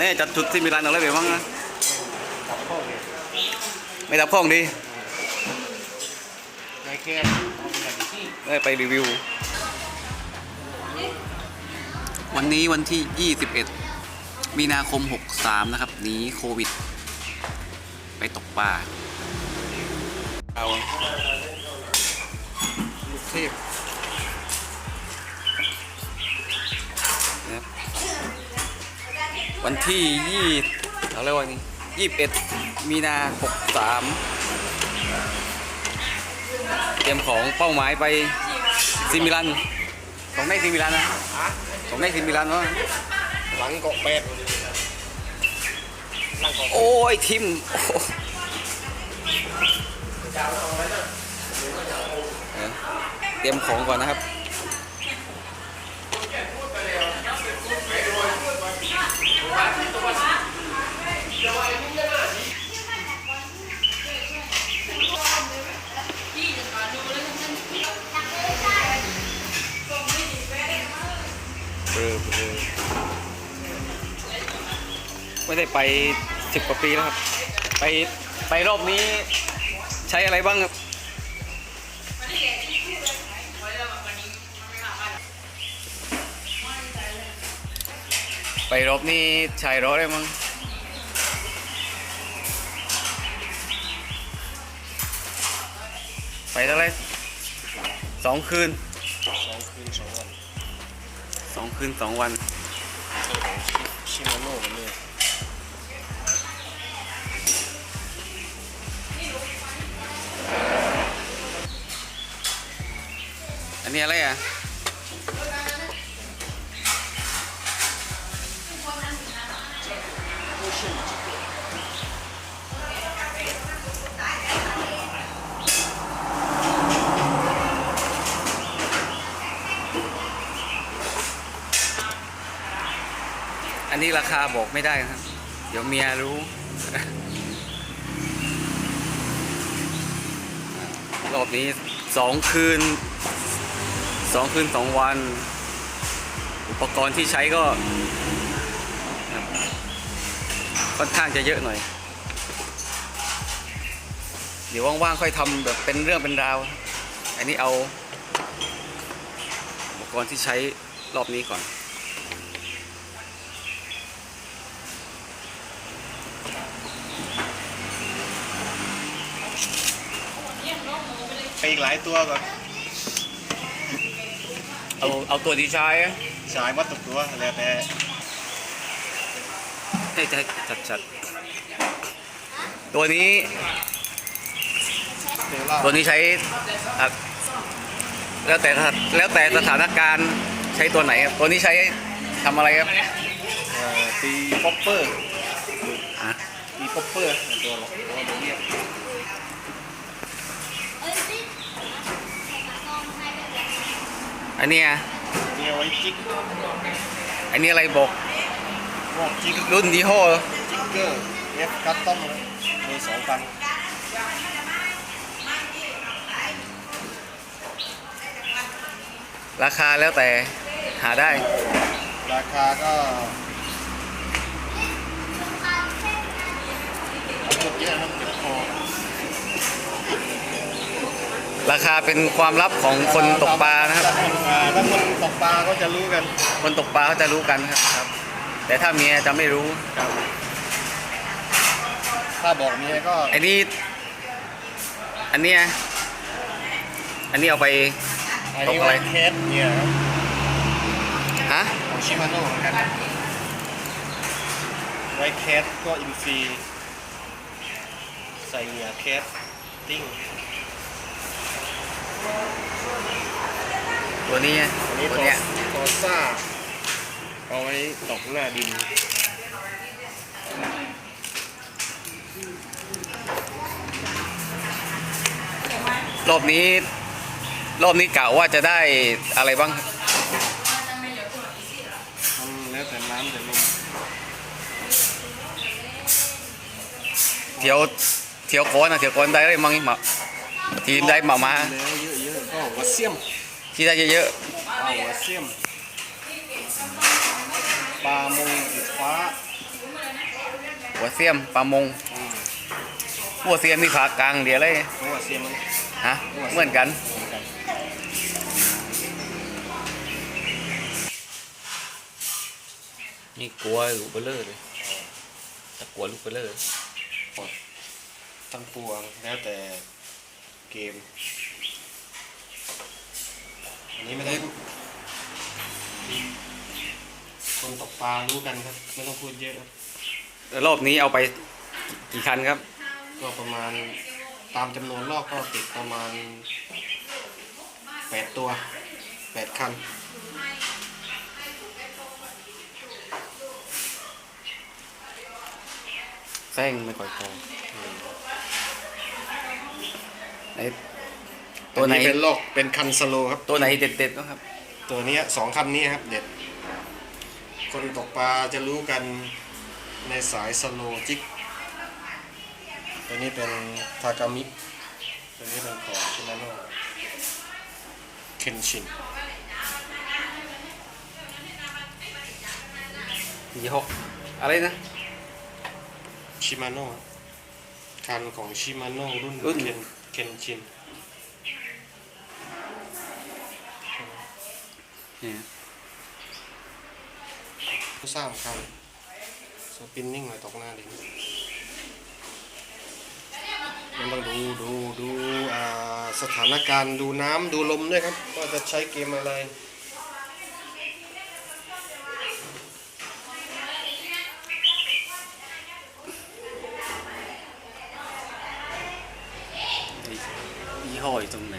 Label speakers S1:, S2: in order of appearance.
S1: นี่จัดชุดที่มิลานอะไรไปบ้างนะ
S2: ตับข้อเลย
S1: ไม่รับข้องดี
S2: ในแค่ไปอย่างที่
S1: ได้ไปรีวิว วันนี้วันที่ 21 มีนาคม 63 นะครับหนีโควิด ไปตกปลาเอาลูกเทพนะครับ วันที่ยี่เอาเรียกว่านี่ยี่สิบเอ็ดมีนาหกสามเตรียมของเป้าหมายไปซิมิลันส่งได้ซิมิลันนะส่งได้ซิมิลันวะ
S2: หลังเกาะเป็ดหลังเกาะ
S1: โอ้ยทิมโอ้โหเออเตรียมของก่อนนะครับ ลอเบลอไม่ได้ไปสิบกว่าปีแล้วครับ ไปไปรอบนี้ใช้อะไรบ้างครับ ไปรอบนี้ใช้รถอะไรบ้งไปเท่าไรสองคืน
S2: สองคืนสองวัน
S1: สองคืนสองวัน
S2: ชิมาโน่กันเลย
S1: อันนี้อะไรอะอัน นี้ราคาบอกไม่ได้ครับ เดี๋ยวเมียรู้ รอบนี้สองคืนสองคืนสองวัน อุปกรณ์ที่ใช้ก็ค่อนข้างจะเยอะหน่อย เดี๋ยวว่างๆค่อยทำแบบเป็นเรื่องเป็นราว อันนี้เอา อุปกรณ์ที่ใช้รอบนี้ก่อน
S2: ไปอีกหลายตัวก่อน
S1: เอาเอาตัวที่ใช้อะ
S2: สายมัดตกตัวแล้วแต่
S1: ให้จะจัดจัดตัวนี้
S2: เทล่า
S1: ตัวนี้ใช้อะแล้วแต่สถานแล้วแต่สถานการณ์ใช้ตัวไหนครับตัวนี้ใช้ทำอะไรครับ
S2: เอ่อตีป๊อปเปอร์
S1: อะ
S2: ตีป๊อปเปอร์ตัวหรอกตัวเราเรียก
S1: อันเนี้ย
S2: เนี่ยไว้จิก
S1: อันนี้อะไรบอก
S2: พวกจิก
S1: รุ่นยี่ห้อ
S2: จิกเกอร์เอฟคัสตอมมีสองพัน
S1: ราคาแล้วแต่หาได้
S2: ราคาก็หมดเยอะครับเจ็บคอ
S1: ราคาเป็นความลับของคนตกปลานะครับ
S2: อ่าถ้าคนตกปลาก็จะรู้กัน
S1: คนตกปลาเขาจะรู้กันครับ แต่ถ้าเมียจะไม่รู้
S2: ถ้าบอกเมียก็
S1: ไอ้นี่อันเนี้ยอันนี้เอาไป
S2: อัน
S1: ตก
S2: นี้
S1: อะไร
S2: ไว้เคสเนี่ยครับ
S1: ฮะ
S2: ของชิมาโน่เหมือนกันไว้เคสก็อินซีใส่เหยื่อเคสติ้ง
S1: ตัวนี้ไง
S2: อันนี้
S1: ตัว
S2: ตัว
S1: เนี้ย
S2: ตอซ่าเอาไว้ตกหน้าดิน
S1: รอบนี้ รอบนี้กะว่าจะได้อะไรบ้างครับ
S2: มันแล้วแต่น้ำแต่ลม
S1: เที่ยวเที่ยวก้อนนะเที่ยวก้อนได้อะไรมั่งมาทีมได้มามา
S2: แล้ว เยอะๆก็หัวเสี้ยม
S1: ที่ได้เยอะ
S2: ปลาหัวเสี้ยมปลามงอิดฟ้า
S1: ๆหัวเสียมปลามง
S2: อืม
S1: หัวเสียมมีขากลางเดียวเลย
S2: เพราะว่าเสียมัน
S1: ฮะเหมือนกัน
S2: เหมือนกัน
S1: นี่กลัวลูกเบลเลอร์เลยแต่กลัวลูกเบลเลอร์
S2: ทั้งปวงแล้วแต่เกม อันนี้ไม่ได้คนตกปลารู้กันครับ ไม่ต้องพูดเยอะครับ
S1: แล้วรอบนี้เอาไปกี่คันครับ
S2: ก็ประมาณตามจำนวนรอบก็ติดประมาณแปดตัวแปดคัน
S1: แซงไม่ค่อยพอไหน ตัวไหน
S2: อัเป็นโลกเป็นคันสโลครับ
S1: ตัวไหนเด็ดๆบ้างครับ
S2: ตัวเนี้ยสองคันนี้ครับเด็ด คนตกปลาจะรู้กันในสายสโลจิกตัวนี้เป็นทากามิตัวนี้เป็นของชิมาโน่เคนชิน
S1: ยี่ห้ออะไรนะ
S2: ชิมาโน่คันของชิมาโน่รุ่น
S1: รุ่น
S2: เคนเคนชิน
S1: นี่ย
S2: ผู้สร้างคันสปินนิ่งเลยตกหน้าดินมันต้องดูดูดูอ่าสถานการณ์ดูน้ำดูลมด้วยครับว่าจะใช้เกมอะไร
S1: ยี่ห้ออยู่ตรงไหน